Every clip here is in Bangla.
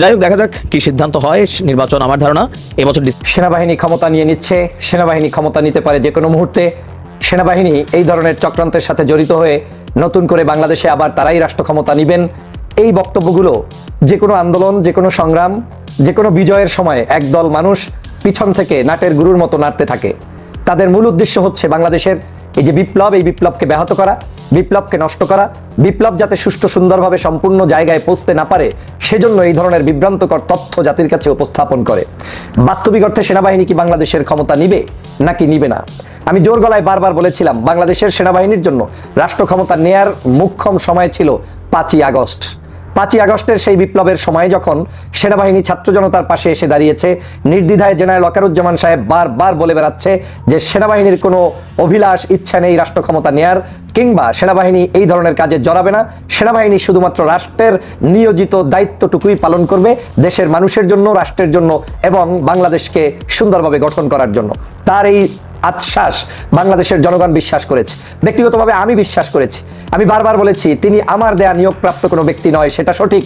যাই হোক, দেখা যাক কি সিদ্ধান্ত হয়। নির্বাচন আমার ধারণা, এবছর সেনাবাহিনী ক্ষমতা নিয়ে নিচ্ছে। সেনাবাহিনী ক্ষমতা নিতে পারে যে কোনো মুহূর্তে। সেনাবাহিনী এই ধরনের চক্রান্তের সাথে জড়িত হয়ে নতুন করে বাংলাদেশে আবার তারাই রাষ্ট্র ক্ষমতা নিবেন। এই বক্তব্যগুলো যে কোনো আন্দোলন, যে কোনো সংগ্রাম, যে কোনো বিজয়ের সময় একদল মানুষ পিছন থেকে নাটের গুরুর মতো নাড়তে থাকে। তাদের মূল উদ্দেশ্য হচ্ছে বাংলাদেশের এই যে বিপ্লব, এই বিপ্লবকে ব্যাহত করা, বিপ্লবকে নষ্ট করা, বিপ্লব যাতে সুষ্ঠু সুন্দরভাবে সম্পূর্ণ জায়গায় পৌঁছতে না পারে, সেজন্য এই ধরনের বিভ্রান্তকর তথ্য জাতির কাছে উপস্থাপন করে। বাস্তবিক অর্থে সেনাবাহিনী কি বাংলাদেশের ক্ষমতা নিবে, নাকি নিবে না? আমি জোর গলায় বারবার বলেছিলাম, বাংলাদেশের সেনাবাহিনীর জন্য রাষ্ট্র ক্ষমতা নেয়ার মুখ্যম সময় ছিল পাঁচই আগস্ট। পাঁচই আগস্টের সেই বিপ্লবের সময় যখন সেনাবাহিনী ছাত্র জনতার পাশে এসে দাঁড়িয়েছে, নির্দ্বিধায় জেনারেল ওয়াকারুজ্জামান সাহেব বারবার বলে বেড়াচ্ছে যে সেনাবাহিনীর কোনো অভিলাষ, ইচ্ছা নেই রাষ্ট্র ক্ষমতা নেয়ার, কিংবা সেনাবাহিনী এই ধরনের কাজে জড়াবে না। সেনাবাহিনী শুধুমাত্র রাষ্ট্রের নিয়োজিত দায়িত্বটুকুই পালন করবে, দেশের মানুষের জন্য, রাষ্ট্রের জন্য এবং বাংলাদেশকে সুন্দরভাবে গঠন করার জন্য। তার এই আশ্বাস বাংলাদেশের জনগণ বিশ্বাস করেছে। ব্যক্তিগতভাবে আমি বিশ্বাস করেছি। আমি বারবার বলেছি, তিনি আমার দেয়া নিয়োগপ্রাপ্ত কোনো ব্যক্তি নয়, সেটা সঠিক।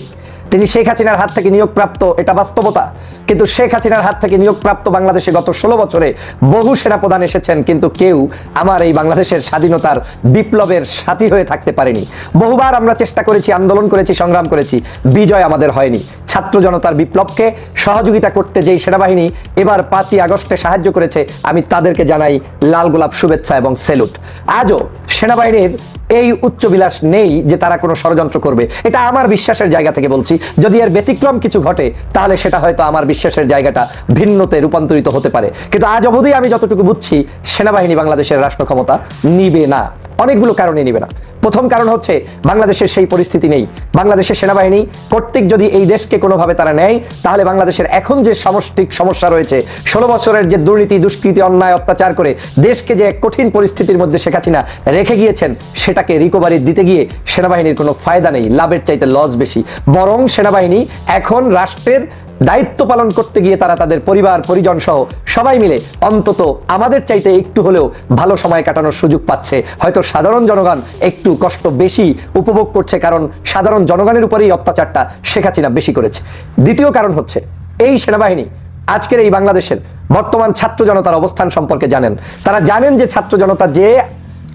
তিনি শেখ হাসিনার হাত থেকে নিয়োগপ্রাপ্ত, এটা বাস্তবতা। কিন্তু শেখ হাসিনার হাত থেকে নিয়োগপ্রাপ্ত বাংলাদেশে গত ষোলো বছরে বহু সেনাপ্রধান এসেছেন, কিন্তু কেউ আমার এই বাংলাদেশের স্বাধীনতার বিপ্লবের সাথী হয়ে থাকতে পারেনি। বহুবার আমরা চেষ্টা করেছি, আন্দোলন করেছি, সংগ্রাম করেছি, বিজয় আমাদের হয়নি। ছাত্র জনতার বিপ্লবকে সহযোগিতা করতে যেই সেনাবাহিনী এবার পাঁচই আগস্টে সাহায্য করেছে, আমি তাদেরকে জানাই লাল গোলাপ শুভেচ্ছা এবং সেলুট। আজও সেনাবাহিনীর এই উচ্চ বিলাস নেই যে তারা কোনো ষড়যন্ত্র করবে। এটা আমার বিশ্বাসের জায়গা থেকে বলছি। যদি এর ব্যতিক্রম কিছু ঘটে, তাহলে সেটা হয়তো আমার বিশ্বাসের জায়গাটা ভিন্নতে রূপান্তরিত হতে পারে। কিন্তু আজ অবধি আমি যতটুকু বুঝছি, সেনাবাহিনী বাংলাদেশের রাষ্ট্র ক্ষমতা নিবে না। অনেকগুলো কারণে নিবে না। প্রথম কারণ হচ্ছে বাংলাদেশের সেই পরিস্থিতি নেই। বাংলাদেশের সেনাবাহিনী কর্তৃক যদি এই দেশকে কোনোভাবে তারা নেয়, তাহলে বাংলাদেশের এখন যে সমষ্টিক সমস্যা রয়েছে, ষোলো বছরের যে দুর্নীতি, দুষ্কৃতি, অন্যায়, অত্যাচার করে দেশকে যে এক কঠিন পরিস্থিতির মধ্যে শেখ হাসিনা রেখে গিয়েছেন, সেটাকে রিকভারি দিতে গিয়ে সেনাবাহিনীর কোনো ফায়দা নেই, লাভের চাইতে লস বেশি। বরং সেনাবাহিনী এখন রাষ্ট্রের দায়িত্ব পালন করতে গিয়ে তারা তাদের পরিবার, পরিজন সহ সবাই মিলে অন্তত আমাদের চাইতে একটু হলেও ভালো সময় কাটানোর সুযোগ পাচ্ছে। হয়তো সাধারণ জনগণ একটু কষ্ট বেশি উপভোগ করছে কারণ সাধারণ জনগণের উপরেই অত্যাচারটা শেখ হাসিনা বেশি করেছে। দ্বিতীয় কারণ হচ্ছে, এই সেনাবাহিনী আজকের এই বাংলাদেশের বর্তমান ছাত্র জনতার অবস্থান সম্পর্কে জানেন। তারা জানেন যে ছাত্র জনতা যে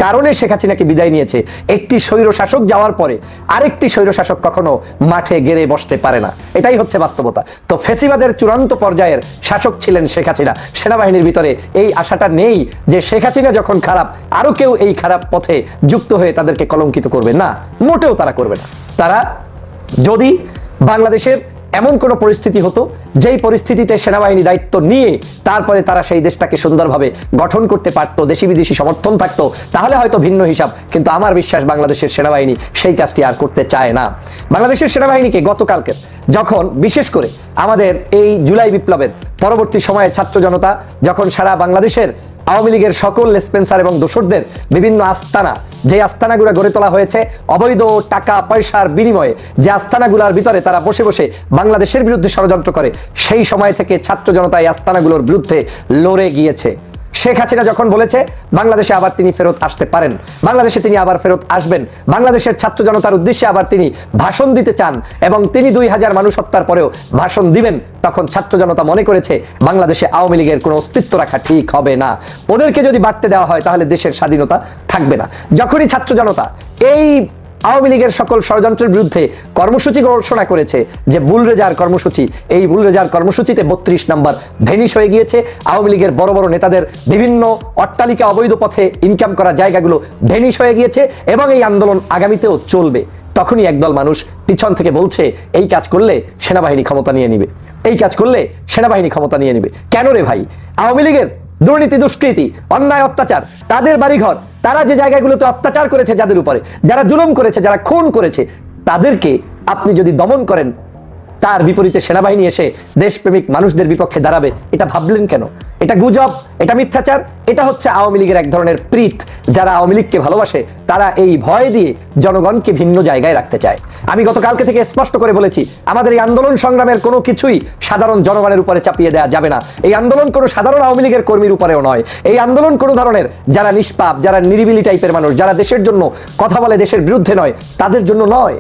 কারণে শেখ হাসিনাকে বিদায় নিয়েছে। একটি স্বৈর শাসক যাওয়ার পরে আরেকটি স্বৈর শাসক কখনো মাঠে গেড়ে বসতে পারে না। এটাই হচ্ছে বাস্তবতা। তো ফেসিবাদের চূড়ান্ত পর্যায়ের শাসক ছিলেন শেখ হাসিনা। সেনাবাহিনীর ভিতরে এই আশাটা নেই যে শেখ হাসিনা যখন খারাপ, আরও কেউ এই খারাপ পথে যুক্ত হয়ে তাদেরকে কলঙ্কিত করবে। না, মোটেও তারা করবে না। তারা যদি বাংলাদেশের এমন কোনো পরিস্থিতি হতো, যেই পরিস্থিতিতে সেনাবাহিনী দায়িত্ব নিয়ে তারপরে তারা সেই দেশটাকে সুন্দরভাবে গঠন করতে পারত দেশি বিদেশি সমর্থন থাকতো, তাহলে হয়তো ভিন্ন হিসাব। কিন্তু আমার বিশ্বাস, বাংলাদেশের সেনাবাহিনী সেই কাজটি আর করতে চায় না। বাংলাদেশের সেনাবাহিনীকে গতকালকে যখন বিশেষ করে আমাদের এই জুলাই বিপ্লবের পরবর্তী সময়ে ছাত্র জনতা, যখন সারা বাংলাদেশের আওয়ামী লীগের সকল স্পেন্সার এবং দোষরদের বিভিন্ন আস্তানা, যে আস্তানাগুলো গড়ে তোলা হয়েছে, অবৈধ টাকা, পয়সার বিনিময়ে, যে আস্তানাগুলোর ভিতরে তারা বসে বসে বাংলাদেশের বিরুদ্ধে ষড়যন্ত্র করে, সেই সময় থেকে ছাত্র জনতা এই আস্তানাগুলোর বিরুদ্ধে লড়ে গিয়েছে। শেখ হাসিনা যখন বলেছে, বাংলাদেশে আবার তিনি ফেরত আসতে পারেন, বাংলাদেশে তিনি আবার ফেরত আসবেন, বাংলাদেশের ছাত্র জনতার উদ্দেশ্যে আবার তিনি ভাষণ দিতে চান এবং তিনি দুই হাজার মানুষ হত্যার পরেও ভাষণ দিবেন, তখন ছাত্র জনতা মনে করেছে, বাংলাদেশে আওয়ামী লীগের কোনো অস্তিত্ব রাখা ঠিক হবে না। ওদেরকে যদি বাড়তে দেওয়া হয়, তাহলে দেশের স্বাধীনতা থাকবে না। যখনই ছাত্র জনতা এই আওয়ামী লীগের সকল ষড়যন্ত্রের বিরুদ্ধে কর্মসূচি ঘোষণা করেছে যে বুলরেজার কর্মসূচি। এই বুলরেজার কর্মসূচিতে বত্রিশ নাম্বার ভেনিশ হয়ে গিয়েছে। আওয়ামী লীগের বড় বড় নেতাদের বিভিন্ন অট্টালিকা অবৈধ পথে ইনকাম করা জায়গাগুলো ভেনিশ হয়ে গিয়েছে এবং এই আন্দোলন আগামীতেও চলবে। তখনই একদল মানুষ পিছন থেকে বলছে, এই কাজ করলে সেনাবাহিনী ক্ষমতা নিয়ে নিবে। এই কাজ করলে সেনাবাহিনী ক্ষমতা নিয়ে নিবে। কেন রে ভাই? আওয়ামী লীগের দুর্নীতি, দুষ্কৃতি, অন্যায়, অত্যাচার, তাদের বাড়িঘর তারা যে জায়গাগুলোতে অত্যাচার করেছে যাদের উপরে, যারা জুলুম করেছে, যারা খুন করেছে, তাদেরকে আপনি যদি দমন করেন, তার বিপরীতে সেনাবাহিনী এসে দেশপ্রেমিক মানুষদের বিপক্ষে দাঁড়াবে, এটা ভাবলেন কেন? এটা গুজব, এটা মিথ্যাচার, এটা হচ্ছে আওয়ামী লীগের এক ধরনের প্রীত। যারা আওয়ামী লীগকে ভালোবাসে, তারা এই ভয় দিয়ে জনগণকে ভিন্ন জায়গায় রাখতে চায়। আমি গতকালকে থেকে স্পষ্ট করে বলেছি, আমাদের এই আন্দোলন সংগ্রামের কোনো কিছুই সাধারণ জনগণের উপরে চাপিয়ে দেওয়া যাবে না। এই আন্দোলন কোনো সাধারণ আওয়ামী লীগের কর্মীর উপরেও নয়। এই আন্দোলন কোনো ধরনের যারা নিষ্পাপ, যারা নিরিবিলি টাইপের মানুষ, যারা দেশের জন্য কথা বলে দেশের বিরুদ্ধে নয়, তাদের জন্য নয়।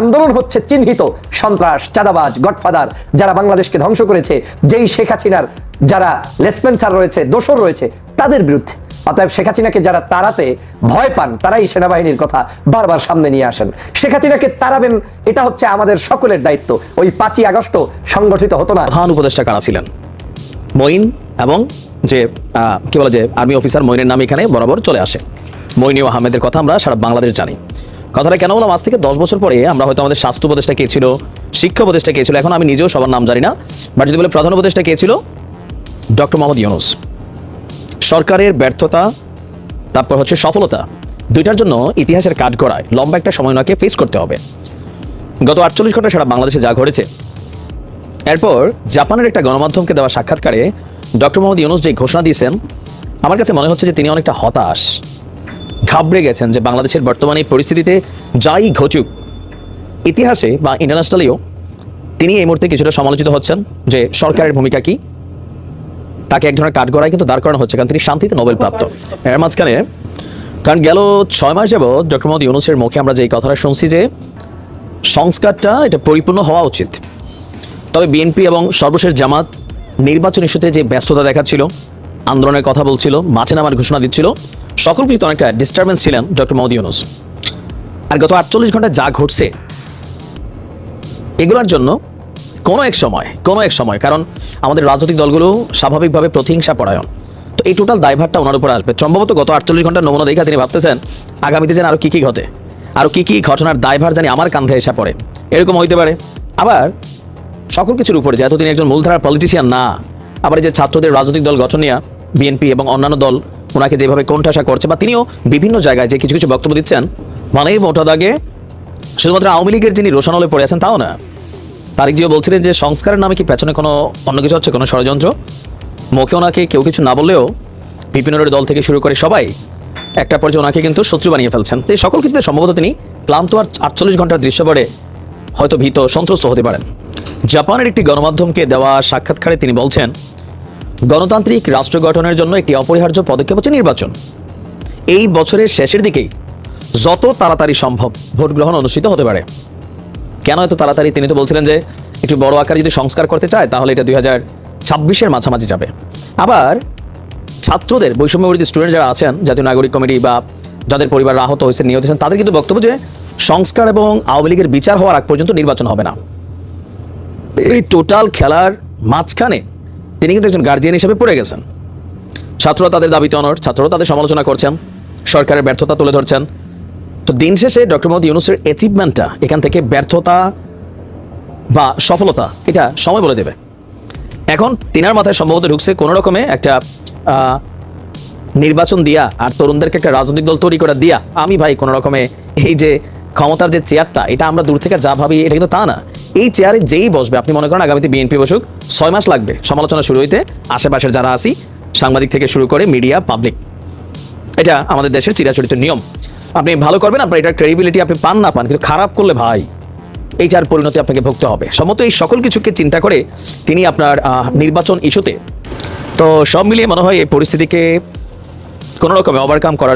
আন্দোলন হচ্ছে চিহ্নিত, সন্ত্রাস, চাঁদাবাজ, গডফাদার, যারা বাংলাদেশকে ধ্বংস করেছে, যেই শেখ হাসিনার যারা লেসপেন্সার রয়েছে, দোসর রয়েছে, তাদের বিরুদ্ধে। অতএব শেখ হাসিনাকে যারা তাড়াতে ভয় পান, তারাই সেনাবাহিনীর কথা বারবার সামনে নিয়ে আসেন। শেখ হাসিনাকে তাড়াবেন, এটা হচ্ছে আমাদের সকলের দায়িত্ব। ওই পাঁচই আগস্ট সংগঠিত হতো না। প্রধান উপদেষ্টা কারা ছিলেন? মঈন এবং যে কি বলে যে, আর্মি অফিসার মঈনের নাম এখানে বরাবর চলে আসে। মঈনী ও আহমেদের কথা আমরা সারা বাংলাদেশ জানি। কথাটা কেন বললাম? আজ থেকে দশ বছর পরে আমরা হয়তো আমাদের স্বাস্থ্য উপদেষ্টা কে ছিল, শিক্ষা উপদেষ্টা কে ছিল, এখন আমি নিজেও সবার নাম জানি না বাট যদি বলে প্রধান উপদেষ্টা কে ছিল, ডক্টর মোহাম্মদ ইউনুস। সরকারের ব্যর্থতা, তারপর হচ্ছে সফলতা, দুইটার জন্য ইতিহাসের কাঠ গড়ায় লম্বা একটা সময় ওনাকে ফেস করতে হবে। গত আটচল্লিশ ঘণ্টা সারা বাংলাদেশে যা ঘটেছে, এরপর জাপানের একটা গণমাধ্যমকে দেওয়া সাক্ষাৎকারে ডক্টর মোহাম্মদ ইউনুস যে ঘোষণা দিয়েছেন, আমার কাছে মনে হচ্ছে যে তিনি অনেকটা হতাশ। ঘাবড়ে গেছেন যে বাংলাদেশের বর্তমানে এই পরিস্থিতিতে যাই ঘটুক, ইতিহাসে বা ইন্টারন্যাশনালিও তিনি এই মুহূর্তে কিছুটা সমালোচিত হচ্ছেন যে সরকারের ভূমিকা কি, তাকে এক ধরনের কাঠগড়ায় কিন্তু দাঁড় করানো হচ্ছে, কারণ তিনি শান্তিতে নোবেল প্রাপ্ত এর মাঝখানে, কারণ গেল ছয় মাস যাবৎ ডক্টর মোহাম্মদ ইউনুসের মুখে আমরা যে এই কথাটা শুনছি যে সংস্কারটা এটা পরিপূর্ণ হওয়া উচিত। তবে বিএনপি এবং সর্বশেষ জামাত নির্বাচন ইস্যুতে যে ব্যস্ততা দেখাচ্ছিল আন্দোলনের কথা বলছিল, মাঠে নামার ঘোষণা দিচ্ছিল সকল কিছু অনেকটা ডিস্টারবেন্স ছিলেন ডক্টর মোহাম্মদ ইউনুস। আর গত আটচল্লিশ ঘণ্টা যা ঘটছে, এগুলোর জন্য কোনো এক সময়, কোনো এক সময়, কারণ আমাদের রাজনৈতিক দলগুলো স্বাভাবিকভাবে প্রতিহিংসা পরায়ণ। তো এই টোটাল দায়ভারটা ওনার উপর আসবে। সম্ভবত গত আটচল্লিশ ঘণ্টার নমুনা দেখা তিনি ভাবতেছেন, আগামীতে যেন আরও কী কী ঘটে আরও কী কী ঘটনার দায়ভার জানি আমার কান্ধে এসে পড়ে। এরকম হইতে পারে। আবার সকল কিছুর উপরে, যেহেতু তিনি একজন মূলধারার পলিটিশিয়ান না, আবার এই যে ছাত্রদের রাজনৈতিক দল গঠন নিয়ে বিএনপি এবং অন্যান্য দল ওনাকে যেভাবে কোণঠাসা করছে, বা তিনিও বিভিন্ন জায়গায় যে কিছু কিছু বক্তব্য দিচ্ছেন মানে মোটা দাগে। শুধুমাত্র আওয়ামী লীগের যিনি রোশানলে পড়ে আছেন, তাও না। তারিক জিও বলছিলেন যে, সংস্কারের নামে কি পেছনে কোনো অন্য কিছু হচ্ছে, কোনো ষড়যন্ত্র? মুখে ওনাকে কেউ কিছু না বললেও বিপিনের দল থেকে শুরু করে সবাই একটা পর্যায়ে ওনাকে কিন্তু শত্রু বানিয়ে ফেলছেন। এই সকল কিছুতে সম্ভবত তিনি ক্লান্ত আর আটচল্লিশ ঘণ্টার দৃশ্য পড়ে হয়তো ভীত, সন্ত্রস্ত হতে পারেন। জাপানের একটি গণমাধ্যমকে দেওয়া সাক্ষাৎকারে তিনি বলছেন গণতান্ত্রিক রাষ্ট্র গঠনের জন্য একটি অপরিহার্য পদক্ষেপ হচ্ছে নির্বাচন। এই বছরের শেষের দিকেই যত তাড়াতাড়ি সম্ভব ভোট গ্রহণ অনুষ্ঠিত হতে পারে। কেন এত তাড়াতাড়ি? তিনি তো বলছিলেন যে একটু বড় আকারে যদি সংস্কার করতে চায়, তাহলে এটা দুই হাজার ছাব্বিশের মাঝামাঝি যাবে। আবার ছাত্রদের বৈষম্য বিরোধী স্টুডেন্ট যারা আছেন, জাতীয় নাগরিক কমিটি বা যাদের পরিবার আহত হয়েছে, নিহত হয়েছেন, তাদের কিন্তু বক্তব্য যে সংস্কার এবং আওয়ামী লীগের বিচার হওয়ার আগ পর্যন্ত নির্বাচন হবে না। এই টোটাল খেলার মাঝখানে তিনি কিন্তু একজন গার্জিয়ান হিসেবে পড়ে গেছেন। ছাত্ররা তাদের দাবিতে অনর ছাত্ররা তাদের সমালোচনা করছেন, সরকারের ব্যর্থতা তুলে ধরছেন। তো দিন শেষে ডক্টর মোহাম্মদ ইউনুসের অ্যাচিভমেন্টটা এখান থেকে ব্যর্থতা বা সফলতা এটা সময় বলে দেবে। এখন তিনার মাথায় সম্ভবত ঢুকছে কোনো রকমে একটা নির্বাচন দিয়া আর তরুণদেরকে একটা রাজনৈতিক দল তৈরি করে দিয়া। আমি ভাই কোনো রকমে এই যে ক্ষমতার যে চেয়ারটা, এটা আমরা দূর থেকে যা ভাবি, এটা কিন্তু তা না। এই চেয়ারে যেই বসবে, আপনি মনে করেন আগামীতে বিএনপি বসুক, ছয় মাস লাগবে সমালোচনা শুরু হইতে, আশেপাশের যারা আছি, সাংবাদিক থেকে শুরু করে মিডিয়া পাবলিক এটা আমাদের দেশের চিরাচরিত নিয়ম। আপনি ভালো করবেন, আপনার এটার ক্রেডিবিলিটি আপনি পান না পান, কিন্তু খারাপ করলে ভাই, এই যার পরিণতি আপনাকে ভুগতে হবে। সম্মত এই সকল কিছুকে চিন্তা করে তিনি আপনার নির্বাচন ইস্যুতে তো সব মিলিয়ে মনে হয় এই পরিস্থিতিকে কোনো রকমে ওভারকাম করার